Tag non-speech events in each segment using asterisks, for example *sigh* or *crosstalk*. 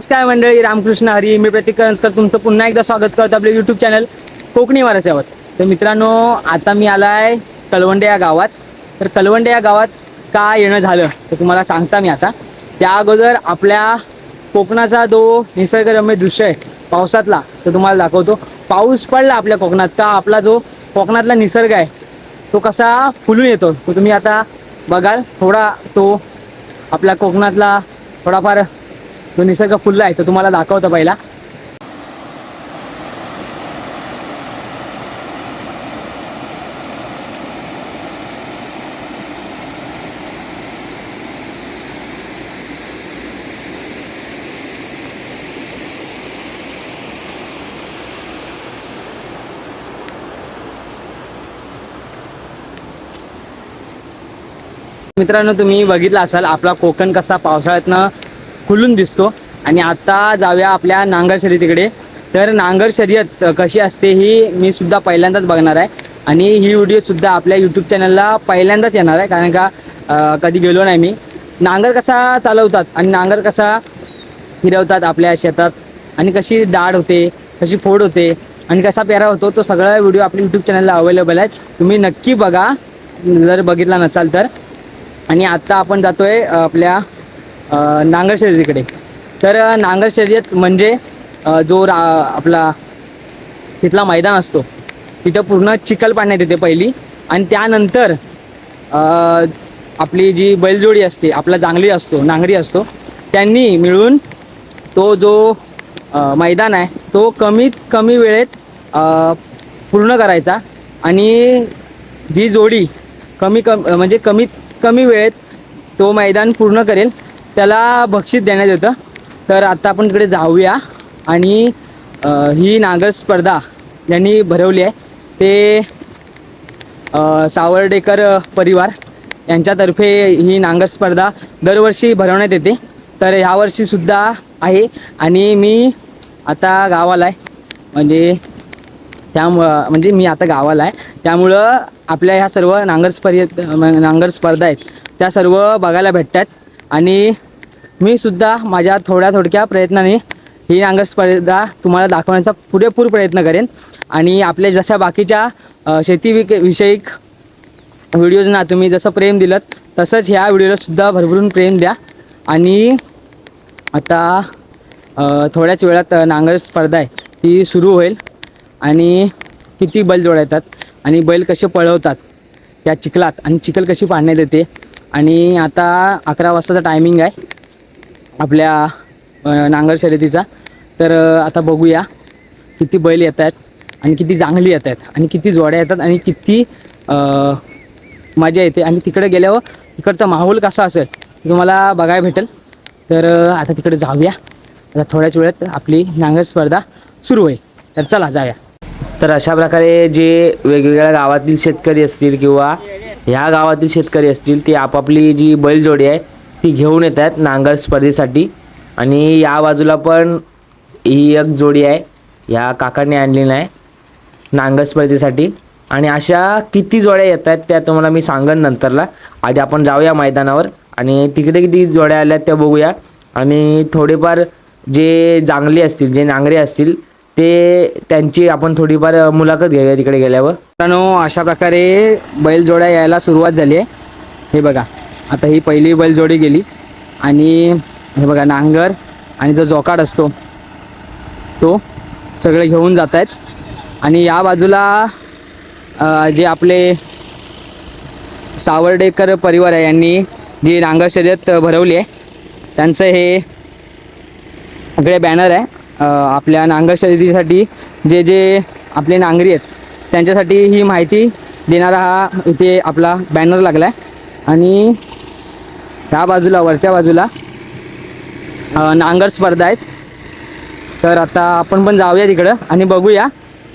नमस्कार मंडळी रामकृष्ण हरी मी प्रतीक करंजकर. तुमचं पुन्हा एकदा स्वागत करतो आपल्या यूट्यूब चॅनल कोकणी वारसावर तर मित्रांनो आता मी आलाय कलवंडे या गावात. तर कलवंडे या गावात का येणं झालं तर तुम्हाला सांगता मी आता. त्या अगोदर आपल्या कोकणाचा जो निसर्गरम्य दृश्य आहे पावसातला तो तुम्हाला दाखवतो. पाऊस पडला आपल्या कोकणात का? आपला जो कोकणातला निसर्ग आहे तो कसा फुलून येतो तो तुम्ही आता बघाल. थोडा तो आपल्या कोकणातला थोडाफार तो निसर्ग फुलला आहे तो तुम्हाला दाखवतो पहिला. मित्रांनो तुम्ही बघितला असाल आपला कोकण कसा पावसाळ्यातनं खुलून दिसतो. आणि आता जाऊया आपल्या नांगर शर्यतीकडे. तर नांगर शर्यत कशी असते ही मी सुद्धा पहिल्यांदाच बघणार आहे. आणि ही व्हिडिओ सुद्धा आपल्या यूट्यूब चॅनलला पहिल्यांदाच येणार आहे. कारण का कधी गेलो नाही मी. नांगर कसा चालवतात आणि नांगर कसा फिरवतात आपल्या शेतात? आणि कशी दाढ होते कशी फोड होते आणि कसा पेरा होतो तो सगळा व्हिडिओ आपल्या यूट्यूब चॅनलला अवेलेबल आहे. तुम्ही नक्की बघा. जर बघितला नसाल तर. आणि आत्ता आपण जातोय आहे आपल्या नांगर शर्यतीकडे. तर नांगर शर्यत म्हणजे जो रा आपला तिथला मैदान असतो तिथं पूर्ण चिखल पाडण्यात येते पहिली. आणि त्यानंतर आपली जी बैलजोडी असते आपला जांगली असतो नांगरी असतो त्यांनी मिळून तो जो मैदान आहे तो कमीत कमी वेळेत पूर्ण करायचा. आणि जी जोडी कमी कम म्हणजे कमीत कमी वेळेत तो मैदान पूर्ण करेल. त्याला बक्षीस देण्यात येतं. तर आता आपण तिकडे जाऊया. आणि ही नागर स्पर्धा यांनी भरवली आहे. ते सावर्डेकर परिवार यांच्यातर्फे ही नांगर स्पर्धा दरवर्षी भरवण्यात येते. तर ह्यावर्षीसुद्धा आहे. आणि मी आता गावाला आहे. म्हणजे त्यामुळं म्हणजे मी आता गावाला आहे. त्यामुळं आपल्या ह्या सर्व नांगर स्पर्धेत नांगर स्पर्धा आहेत. त्या सर्व बघायला भेटतात आणि मी सुद्धा माझ्या थोड्या थोडक्या प्रयत्नाने ही नांगर स्पर्धा तुम्हाला दाखवण्याचा पुरेपूर प्रयत्न करेन. आणि आपल्या जशा बाकीच्या शेती विक विषयक व्हिडिओजना तुम्ही जसं प्रेम दिलं तसंच ह्या व्हिडिओलासुद्धा भरभरून प्रेम द्या. आणि आता थोड्याच वेळात नांगर स्पर्धा आहे ती सुरू होईल. आणि किती बैल जोडायतात आणि बैल कसे पळवतात त्या चिखलात आणि चिखल कशी पाडण्यात येते आणि आता अकरा वाजताचा टायमिंग आहे आपल्या नांगर शर्यतीचा. तर आता बघूया किती बैल येत आहेत आणि किती चांगली येत आहेत आणि किती जोड्या येतात आणि किती मजा येते. आणि तिकडे गेल्यावर तिकडचा माहोल कसा असेल तुम्हाला बघायला भेटेल. तर आता तिकडे जाऊया. आता थोड्याच वेळात आपली नांगर स्पर्धा सुरू होईल. तर चला जाऊया. तर अशा प्रकारे जे वेगवेगळ्या गावातील शेतकरी असतील किंवा ह्या गावातील शेतकरी असतील ते आपापली जी बैलजोडी आहे ती घेऊन येत आहेत नांगर स्पर्धेसाठी. आणि या बाजूला पण ही एक जोडी आहे ह्या काकांनी आणलेली नाही नांगर स्पर्धेसाठी. आणि अशा किती जोड्या येत आहेत त्या तुम्हाला मी सांगेन नंतरला. आधी आपण जाऊया मैदानावर आणि तिकडे किती जोड्या आल्या आहेत त्या बघूया. आणि थोडेफार जे जांगले असतील जे नांगरे असतील ते त्यांची आपण थोडीफार मुलाखत घेऊया तिकडे गेल्यावर. मित्रांनो अशा प्रकारे बैलजोड्या यायला सुरुवात झाली आहे. हे बघा आता ही पहिली बैलजोडी गेली. आणि हे बघा नांगर आणि जो जोकाड असतो तो सगळे घेऊन जात आहेत. आणि या बाजूला जे आपले सावर्डेकर परिवार आहे यांनी जी नांगर शर्यत भरवली आहे त्यांचं हे सगळे बॅनर आहे. आपल्या नांगर शर्यतीसाठी जे जे आपले नांगरी आहेत त्यांच्यासाठी ही माहिती देणारा हा इथे आपला बॅनर लागला आहे आणि ह्या बाजूला वरच्या बाजूला नांगर स्पर्धा आहेत. तर आता आपण पण जाऊया तिकडं आणि बघूया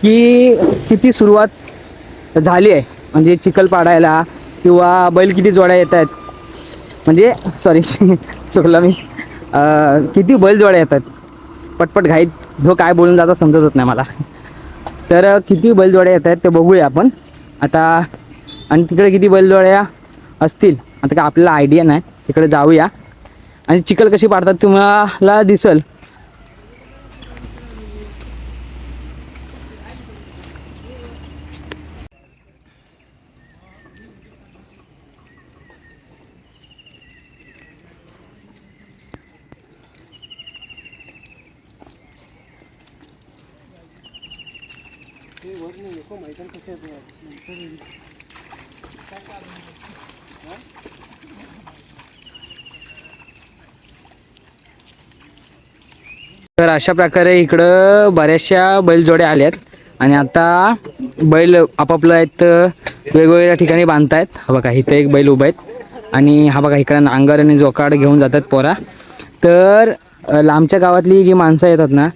की किती सुरुवात झाली आहे. म्हणजे चिखल पाडायला किंवा बैल किती जोड्या येत आहेत. म्हणजे सॉरी *laughs* चुकलं मी. किती बैल जोड्या येतात पटपट घाईत जो काय बोलून जाता समजत होत नाही मला. तर किती बैलजोड्या येत आहेत ते बघूया आपण. आता आणि तिकडे किती बैलजोड्या असतील आता काय आपल्याला आयडिया नाही तिकडे जाऊया. आणि चिखल कशी पाडतात तुम्हाला दिसल? तर अशा प्रकारे इकडं बऱ्याचशा बैलजोड्या आल्यात आणि आता बैल आपापलं आहेत वेगवेगळ्या ठिकाणी बांधतायत. हा बघा इथं एक बैल उभा आहेत. आणि हा बघा इकडं नांगर आणि जोकाड घेऊन जातात पोरा. तर लांबच्या गावातली जी माणसं येतात ना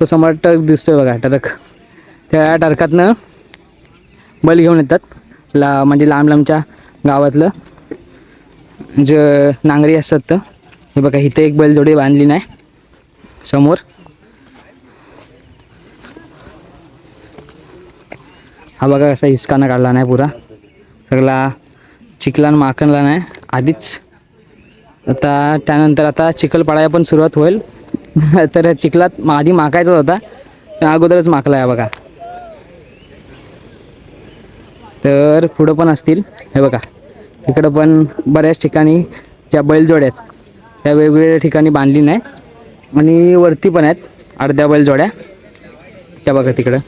तो समर्थक दिसतोय बघा टरक त्या टरकातनं बैल घेऊन येतात. ला म्हणजे लांब लांबच्या गावातलं. ज नांगरी असतात तर. हे बघा इथे एक बैलजोडी बांधली नाही. समोर. हा बघा कसा हिसकाना काढला नाही पुरा. सगळा चिखलान माखणला नाही. आधीच. आता त्यानंतर आता चिखल पडायला पण सुरुवात होईल. *laughs* तर चिखलात आधी माकायचा होता. अगोदरच माकला आहे बघा. तर पुढं पण असतील. हे बघा. इकडं पण बऱ्याच ठिकाणी ज्या बैलजोड्या आहेत त्या वेगवेगळ्या ठिकाणी बांधली नाही. आणि वरती पण आहेत अर्ध्या बैलजोड्या. त्या बघा तिकडं.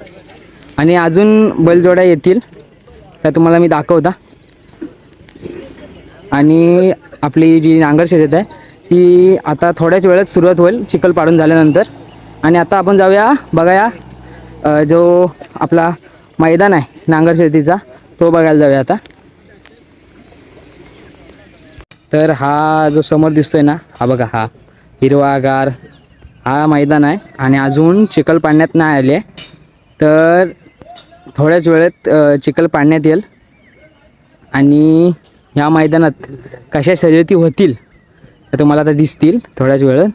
आणि अजून बैलजोड्या येतील त्या तुम्हाला मी दाखवता. आणि आपली जी नांगर शर्यत आहे ती आता थोड्याच वेळात सुरुवात होईल चिखल पाडून झाल्यानंतर. आणि आता आपण जाऊया बघाया या जो आपला मैदान आहे नांगर शर्यतीचा तो बघायला जाऊया आता. तर हा जो समोर दिसतोय ना हा बघा हा हिरवागार हा मैदान आहे आणि अजून चिखल पाडण्यात नाही आले. तर थोड्याच वेळेत चिखल पाडण्यात येईल. आणि ह्या मैदानात कशा शर्यती होतील त्या तुम्हाला आता दिसतील थोड्याच वेळात.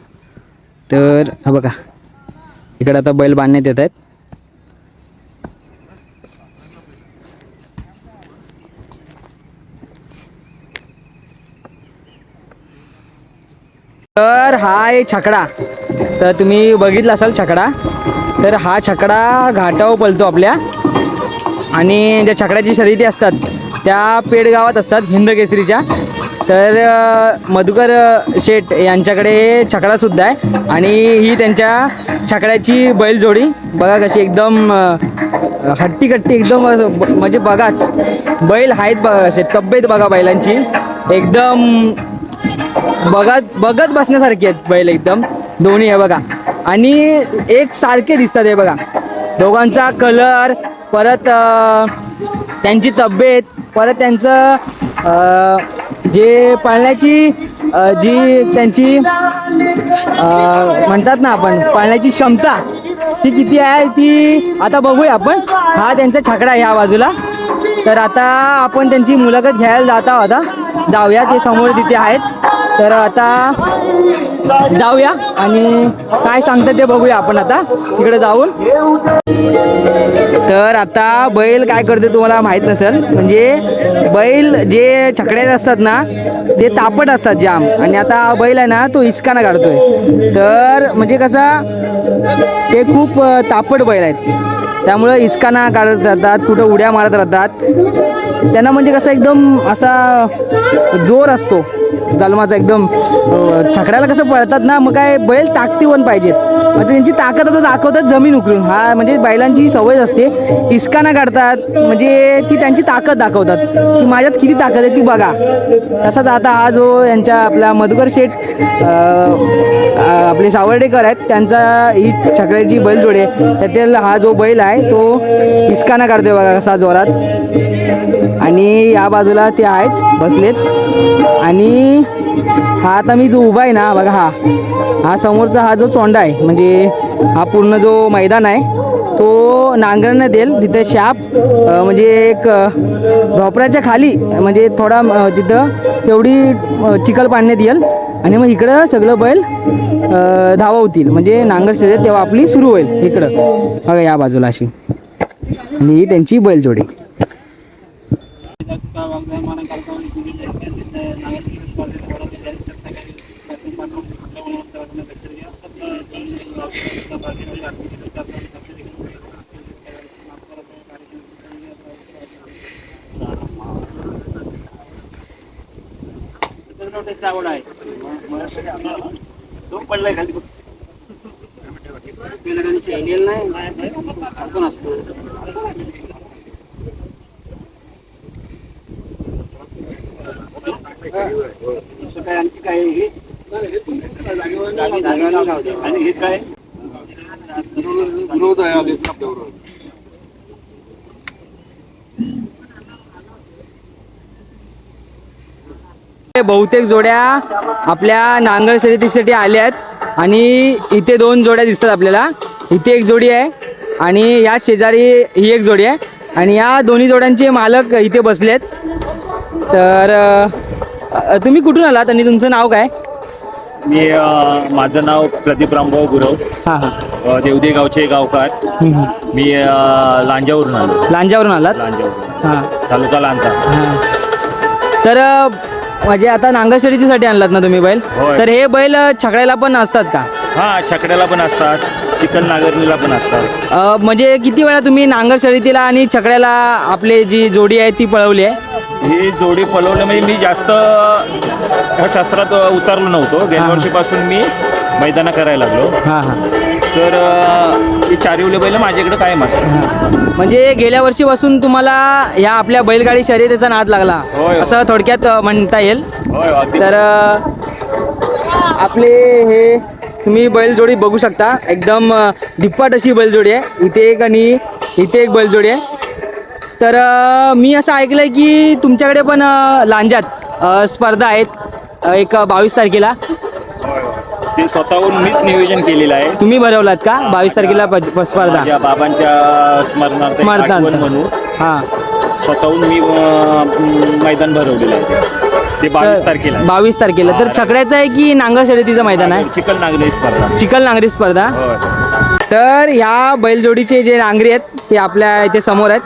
तर हा बघा इकडे आता बैल बांधण्यात येत आहेत. तर हा आहे छकडा. तर तुम्ही बघितला असाल छकडा. तर हा छकडा घाटावर पलतो आपल्या. आणि ज्या छकड्याची शर्यती असतात त्या पेडगावात असतात हिंद केसरीच्या. तर मधुकर शेठ यांच्याकडे छकडासुद्धा आहे. आणि ही त्यांच्या छकड्याची बैलजोडी. बघा कशी एकदम हट्टी कट्टी एकदम म्हणजे बघाच. बैल आहेत बघा कसे तब्येत बघा बैलांची. एकदम बघत बघत बसण्यासारखी आहेत बैल एकदम. दोन्ही आहे बघा. आणि एक सारखे दिसतात हे बघा. दोघांचा कलर परत त्यांची तब्येत परत त्यांचं जे पाळण्याची जी त्यांची म्हणतात ना आपण पाळण्याची क्षमता ती किती आहे ती आता बघूया आपण. हा त्यांचा छाकडा आहे ह्या बाजूला. तर आता आपण त्यांची मुलाखत घ्यायला जात आहोत आता जाऊया ते समोर तिथे आहेत. तर आता जाऊया आणि काय सांगतात ते बघूया आपण आता. तिकडे जाऊन. तर आता बैल काय करते तुम्हाला माहीत नसेल म्हणजे बैल जे छकड्यात असतात ना ते तापट असतात जाम. आणि आता बैल आहे ना तो हिसकाना काढतोय. तर म्हणजे कसा ते खूप तापट बैल आहेत. त्यामुळं इस्काना काढत राहतात कुठं उड्या मारत राहतात. त्यांना म्हणजे कसं एकदम असा जोर असतो. जन्माचा एकदम छकड्याला कसं पळतात ना मग काय बैल ताकदीवन पाहिजेत. मग त्यांची ताकद आता दाखवतात जमीन उकरून. हा म्हणजे बैलांची सवय असते. इस्काना काढतात. म्हणजे ती त्यांची ताकद दाखवतात. की माझ्यात किती ताकद आहे ती बघा. तसाच आता हा जो यांच्या आपला मधुकर शेठ आपले सावर्डेकर आहेत त्यांचा ही छकड्याची बैलजोडी आहे. त्यातील हा जो बैल आहे तो इस्काना काढतोय बघा कसा जोरात. आणि या बाजूला ते आहेत बसलेत. आणि हा आता मी जो उभा आहे ना बघा हा. हा समोरचा हा जो चोंडा आहे म्हणजे हा पूर्ण जो मैदान आहे तो नांगरणं देईल तिथं शाप म्हणजे एक ढोपऱ्याच्या खाली म्हणजे थोडा तिथं तेवढी अ, चिखल पाडण्यात येईल. आणि मग इकडं सगळं बैल अ, होतील. म्हणजे नांगर शर्यत तेव्हा आपली सुरू होईल इकडं. बघा या बाजूला अशी. आणि त्यांची बैलजोडी. त्याची आवड पडलाय खाली नाही. अर्थ नसतो. काय आणखी काय हे? जागेवर आणि हे काय? विरोध आहे आपल्याबरोबर. बहुतेक जोड्या आपल्या नांगर शर्यतीसाठी आल्या आहेत. आणि इथे दोन जोड्या दिसतात आपल्याला. इथे एक जोडी आहे आणि या शेजारी ही एक जोडी आहे. आणि या दोन्ही जोड्यांचे मालक इथे बसले आहेत. तर तुम्ही कुठून आलात आणि तुमचं नाव काय? मी माझं नाव प्रदीप रामभाऊ गुरव. हां हां. देवदे गावचे गावकार. मी लांजावरून आलो. लांजावरून आलात? लांजावरून. हां. तालुका लांजा. हां. तर म्हणजे आता नांगर शर्यतीसाठी आणलात ना तुम्ही बैल? होय. तर हे बैल छकड्याला पण असतात का? हा छकड्याला पण असतात चिकन नागरणीला पण असतात. अ, म्हणजे किती वेळा तुम्ही नांगर शर्यतीला आणि छकड्याला आपले जी जोडी आहे ती पळवली आहे? ही जोडी पलवलं म्हणजे मी जास्त ह्या शास्त्रात उतरलो नव्हतो. गेल्या. वर्षीपासून मी मैदाना करायला लागलो. हां हां. तर अ, ही चारिवले बैल माझ्याकडे कायम असतात. म्हणजे गेल्या वर्षीपासून तुम्हाला ह्या आपल्या बैलगाडी शर्यतीचा नाद लागला होय. असं थोडक्यात अ, म्हणता येईल. होय अगदी. तर अ, आपले हे तुम्ही बैलजोडी बघू शकता. एकदम अ, धिप्पाट अशी बैलजोडी आहे. इथे एक आणि इथे एक बैलजोडी आहे. तर मी असं ऐकलं आहे की तुमच्याकडे पण लांजात स्पर्धा आहेत एक बावीस तारखेला. ते स्वतःहून मीच नियोजन केलेलं आहे. तुम्ही भरवलात का बावीस तारखेला स्पर्धा? बाबांच्या स्मरणार्थ म्हणून. हां. स्वतःहून मी मैदान भरवलेलं आहे. ते. बावीस तारखेला. बावीस तारखेला. तर छकड्याचं आहे की नांगर शर्यतीचं मैदान आहे? चिकन नागरी स्पर्धा. चिखल नांगरी स्पर्धा. तर ह्या बैलजोडीचे जे नांगरी आहेत ते आपल्या इथे समोर आहेत.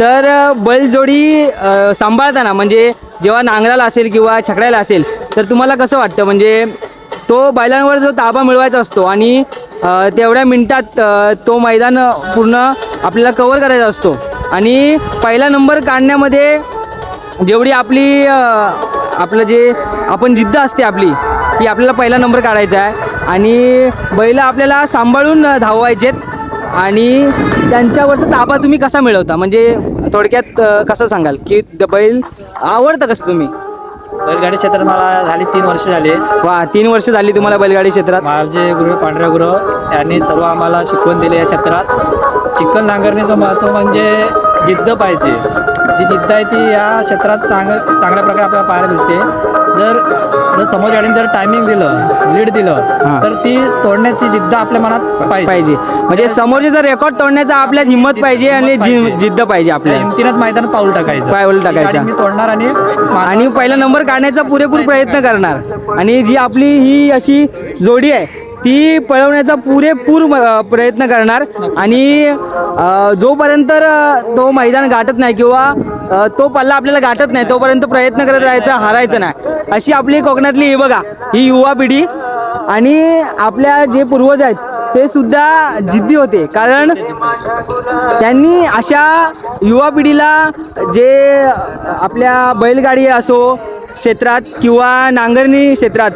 तर बैलजोडी सांभाळताना म्हणजे जेव्हा नांगराला असेल किंवा छकड्याला असेल तर तुम्हाला कसं वाटतं? म्हणजे तो बैलांवर जो ताबा मिळवायचा असतो आणि तेवढ्या मिनटात तो मैदान पूर्ण आपल्याला कवर करायचा असतो. आणि पहिला नंबर काढण्यामध्ये जेवढी आपली आपलं जे आपण जिद्द असते आपली की आपल्याला पहिला नंबर काढायचा आहे. आणि बैल आपल्याला सांभाळून धावायचेत. आणि त्यांच्यावरचा ताबा तुम्ही कसा मिळवता? म्हणजे थोडक्यात कसं सांगाल? की द- बैल आवडतं कसं तुम्ही? बैलगाडी क्षेत्रात मला झाली तीन वर्ष झाली. वा तीन वर्ष झाली तुम्हाला बैलगाडी क्षेत्रात. माझे गुरु पांढऱ्या गुरु यांनी सर्व आम्हाला शिकवण दिली या क्षेत्रात. चिकन नांगरणीचं महत्त्व म्हणजे जिद्द पाहिजे. जी जिद्द आहे ती या क्षेत्रात चांग चांगल्या प्रकारे आपल्याला पाहायला मिळते. जर जर समोर गाडीने जर टायमिंग दिलं लीड. दिलं तर ती तोडण्याची जिद्द आपल्या मनात पाहिजे. म्हणजे समोरचे जर रेकॉर्ड तोडण्याचा आपल्यात हिंमत पाहिजे आणि. जिद्द पाहिजे आपल्या. हिमतीनंच मैदानात पाऊल टाकायचं. पाऊल टाकायचं. मी तोडणार आणि आणि पहिला नंबर काढण्याचा पुरेपूर प्रयत्न करणार. आणि जी आपली ही अशी जोडी आहे ती पळवण्याचा पुरेपूर प्रयत्न करणार. आणि जोपर्यंत तो मैदान गाठत नाही किंवा तो पल्ला आपल्याला गाठत नाही तोपर्यंत प्रयत्न करत राहायचा हारायचं नाही. अशी आपली कोकणातली ही बघा ही युवा पिढी आणि आपल्या जे पूर्वज आहेत ते सुद्धा जिद्दी होते. कारण त्यांनी अशा युवा पिढीला जे आपल्या बैलगाडी असो क्षेत्रात किंवा नांगरणी क्षेत्रात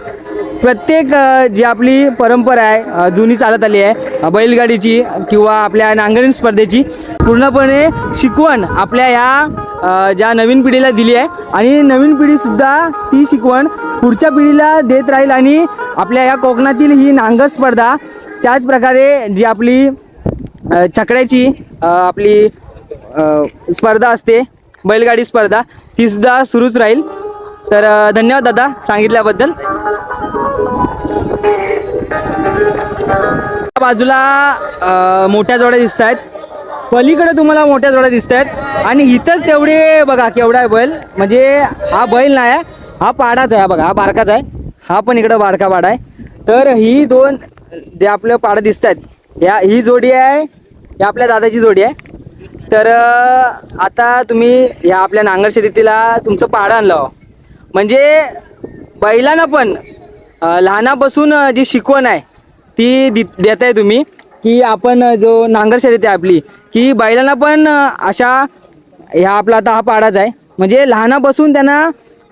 प्रत्येक जी आपली परंपरा आहे जुनी चालत आली आहे बैलगाडीची किंवा आपल्या नांगरण स्पर्धेची पूर्णपणे शिकवण आपल्या ह्या ज्या नवीन पिढीला दिली आहे. आणि नवीन पिढीसुद्धा ती शिकवण पुढच्या पिढीला देत राहील आणि आपल्या या कोकणातील ही नांगर स्पर्धा त्याच प्रकारे जी आपली चकड्याची छकड्याची आपली स्पर्धा असते बैलगाडी स्पर्धा तीसुद्धा सुरूच राहील. तर धन्यवाद दादा सांगितल्याबद्दल. बाजूला मोठ्या जोड्या दिसत आहेत पलीकडे तुम्हाला मोठ्या जोड्या दिसत आहेत आणि इथंच तेवढे बघा केवढा आहे बैल. म्हणजे हा बैल नाही आहे हा पाडाच आहे बघा हा बारकाच आहे. हा पण इकडं बारका पाडा आहे. तर ही दोन जे आपलं पाडं दिसत आहेत या ही जोडी आहे या आपल्या दादाची जोडी आहे. तर आता तुम्ही या आपल्या नांगर शर्यतीला तुमचं पाडं आणलं म्हणजे बैलांना पण लहानापासून जी शिकवण आहे ती दि तुम्ही की आपण जो नांगर शर्यत आहे आपली की बैलांना पण अशा ह्या आपला आता हा पाडाच आहे. म्हणजे लहानापासून त्यांना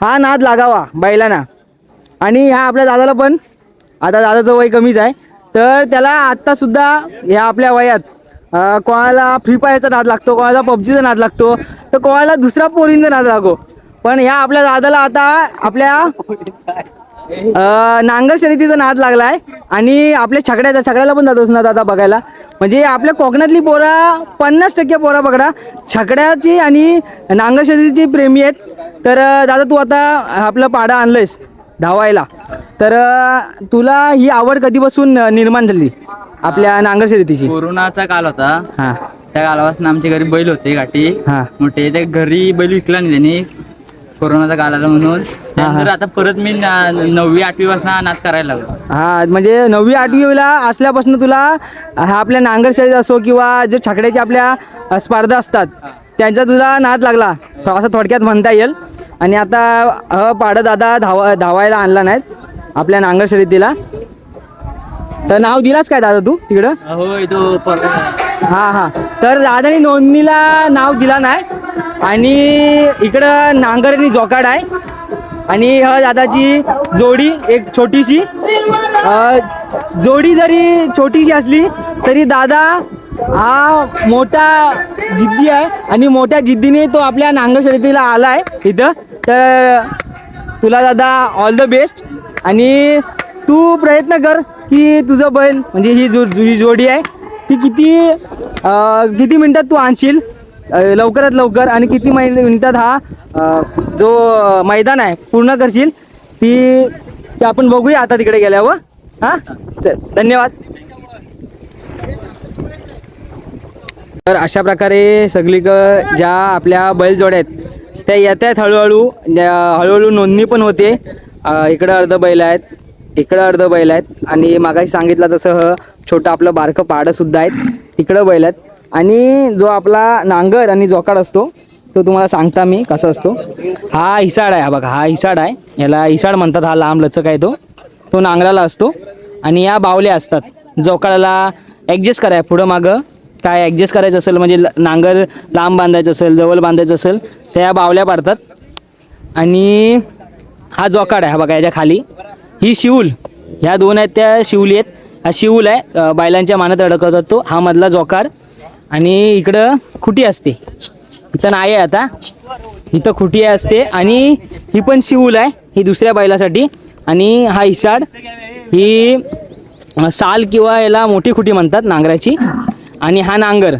हा नाद लागावा बैलांना. आणि ह्या आपल्या दादाला पण आता दादाचं वय कमीच आहे तर त्याला आत्तासुद्धा ह्या आपल्या वयात कोणाला फ्री फायरचा नाद लागतो कोणाला पबजीचा नाद लागतो तर कोणाला दुसरा पोरींचा नाद लागो. पण ह्या आपल्या दादाला आता आपल्या नांगर शर्यतीचा नाद लागलाय आणि आपल्या छकड्याचा छकड्याला पण जातोस ना दादा बघायला. म्हणजे आपल्या कोकणातली पोरं पन्नास टक्के पोरं बघा. छकड्याची आणि नांगर शर्यतीची प्रेमी आहेत. तर दादा तू आता आपलं पाडा आणलंयस धावायला. तर तुला ही आवड कधीपासून निर्माण झाली आपल्या नांगर शर्यतीची कोरोनाचा काल होता. हां. त्या कालापासून आमच्या घरी बैल होते गाठी. हां. मोठे. ते घरी बैल विकला नाही त्यांनी. कोरोनाचा काल आला म्हणून त्यानंतर आता परत मी ना- नववी आठवी पासून नाद करायला लागलो. हा म्हणजे नववी आठवीला असल्यापासून तुला हा आपल्या नांगर शर्यत असो किंवा जे छकड्याच्या आपल्या अ, स्पर्धा असतात त्यांचा तुला नाद लागला. असं थोडक्यात म्हणता येईल. आणि आता अ, पाडं दादा धावा धावायला आणला नाहीत आपल्या नांगर शर्यतीला तर नाव दिलास काय दादा तू तिकडं? होय तो परत हा हा. तर दादाने नोंदणीला नाव दिला नाही. आणि इकडं नांगर आणि जोकाड आहे. आणि ह्या दादाची जोडी एक छोटीशी. जोडी जरी छोटीशी असली तरी दादा हा मोठा जिद्दी आहे. आणि मोठ्या जिद्दीने तो आपल्या नांगर शर्यतीला आला आहे इथं. तर तुला दादा ऑल द बेस्ट आणि तू प्रयत्न कर की तुझं बैल म्हणजे ही जो ही जोडी आहे ती किती किती मिनटात तू आणशील? लवकरात लवकर आणि किती मै मिनिटात हा जो मैदान आहे पूर्ण करशील ती ती आपण बघूया आता तिकडे गेल्यावर. हां? चल धन्यवाद. तर अशा प्रकारे सगळी ज्या आपल्या बैलजोड्या आहेत त्या येत आहेत हळूहळू. ज्या- हळूहळू नोंदणी पण होते. इकडं अर्ध बैल आहेत इकडं अर्ध बैल आहेत. आणि मागाशी सांगितलं तसं छोटं आपलं बारकं पाडंसुद्धा आहेत. तिकडं बैल आहेत. आणि जो आपला नांगर आणि जोकाड असतो तो तुम्हाला सांगता मी कसा असतो. हा हिसाड आहे हा बघा हा हिसाड आहे. याला हिसाड म्हणतात हा लांब लचक आहे तो. तो नांगराला असतो. आणि या बावल्या असतात. जोकाडाला ॲडजस्ट कराय पुढं मागं काय ॲडजस्ट करायचं असेल म्हणजे ल- नांगर लांब बांधायचं असेल जवळ बांधायचं असेल तर या बावल्या पाडतात. आणि हा जोकाड आहे हा बघा याच्या खाली. ही शिवूल ह्या दोन आहेत त्या शिवली आहेत. हा शिवूल आहे बैलांच्या मानात अडकवतात तो. हा मधला जोकाड आणि इकडं खुटी असते. इथं नाही आहे आता. इथं खुटी असते आणि ही पण शिवूल आहे ही दुसऱ्या बैलासाठी. आणि हा इसाड ही साल किंवा याला मोठी खुटी म्हणतात नांगराची. आणि हा नांगर.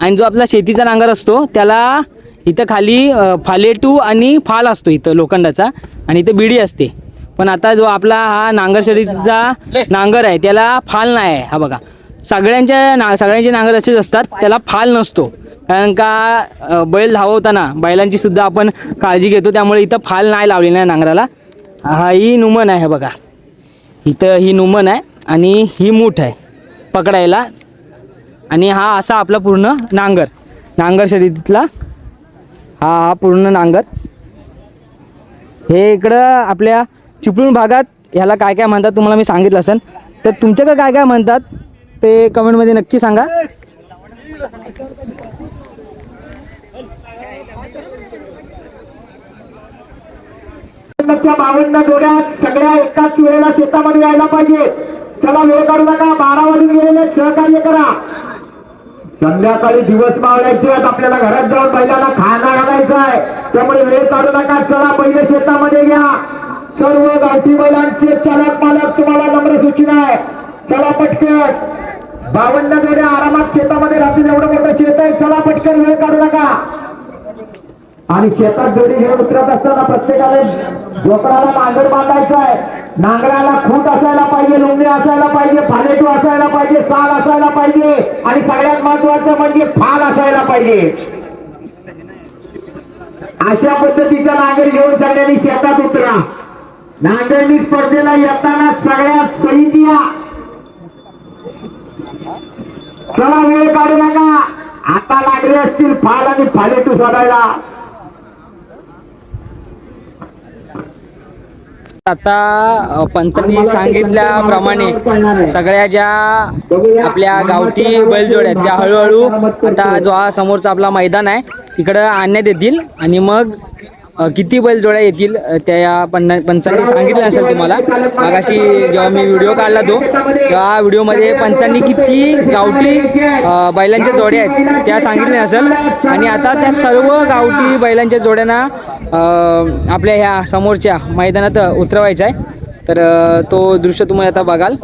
आणि जो आपला शेतीचा नांगर असतो त्याला इथं खाली फालेटू आणि फाल असतो इथं लोखंडाचा. आणि इथं बिडी असते. पण आता जो आपला हा नांगर शर्यतीचा नांगर आहे त्याला फाल नाही आहे हा बघा. सगळ्यांच्या ना सगळ्यांचे नांगर असेच असतात. त्याला फाल नसतो. कारण का बैल धावताना बैलांची सुद्धा आपण काळजी घेतो. त्यामुळे इथं फाल नाही लावलेला आहे नांगराला. हा ही नुमन आहे बघा. इथं ही नुमन आहे आणि ही मूठ आहे पकडायला. आणि हा असा आपला पूर्ण नांगर. नांगर शर्यतीतला हा हा पूर्ण नांगर. हे इकडं आपल्या चिपळूण भागात ह्याला काय काय म्हणतात तुम्हाला मी सांगितलं असेल. तर तुमच्याकडं काय काय म्हणतात? ते कमेंटमध्ये नक्की सांगा. बावन्न जोड्या सगळ्या एकाच वेळेला शेतामध्ये यायला पाहिजे. चला वेळ काढू नका बारा वाजून गेलेले सहकार्य करा. संध्याकाळी दिवस मावळ्याचे आहेत आपल्याला घरात जाऊन बैलांना खाना घालायचा आहे. त्यामुळे वेळ काढू नका चला पहिले शेतामध्ये घ्या सर्व गावठी बैलांचे चालक मालक तुम्हाला नम्र सूचना आहे. चला पटकन. बावन्न जोड्या आरामात शेतामध्ये राहतील एवढं मोठं शेत आहे. चला पटकन वेळ काढू नका. आणि शेतात जोडी घेऊन उतरत असताना प्रत्येकाने झोपडाला नांगर बांधायचा आहे. नांगराला खूट असायला पाहिजे लुंगडी असायला पाहिजे फालेटू असायला पाहिजे साल असायला पाहिजे आणि सगळ्यात महत्वाचं म्हणजे फाल असायला पाहिजे. अशा पद्धतीचा नांगर घेऊन सगळ्यांनी शेतात उतरा. नांगरणी स्पर्धेला येताना सगळ्या सैनिया चला वेळ काढू नका. आता लागले असतील फाल आणि फालेटू सोडायला आता पंचांनी सांगितल्याप्रमाणे सगळ्या ज्या आपल्या गावठी बैलजोड्या आहेत त्या हळूहळू आता जो हा समोरचा आपला मैदान आहे तिकडं आणण्यात येतील आणि मग किती बैल जोड्या येतील त्या या पन्ना पंचांनी सांगितलं असेल तुम्हाला. मागाशी जेव्हा मी व्हिडिओ काढला तो त्या व्हिडिओमध्ये पंचांनी किती गावठी बैलांच्या जोड्या आहेत त्या सांगितल्या असेल. आणि आता त्या सर्व गावठी बैलांच्या जोड्यांना आपल्या ह्या समोरच्या मैदानात उतरवायचा आहे. तर तो दृश्य तुम्ही आता बघाल.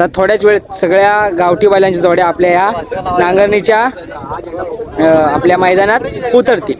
तर थोड्याच वेळेत सगळ्या गावठी बैलांच्या जोड्या आपल्या ह्या नांगरणीच्या आपल्या मैदानात उतरतील.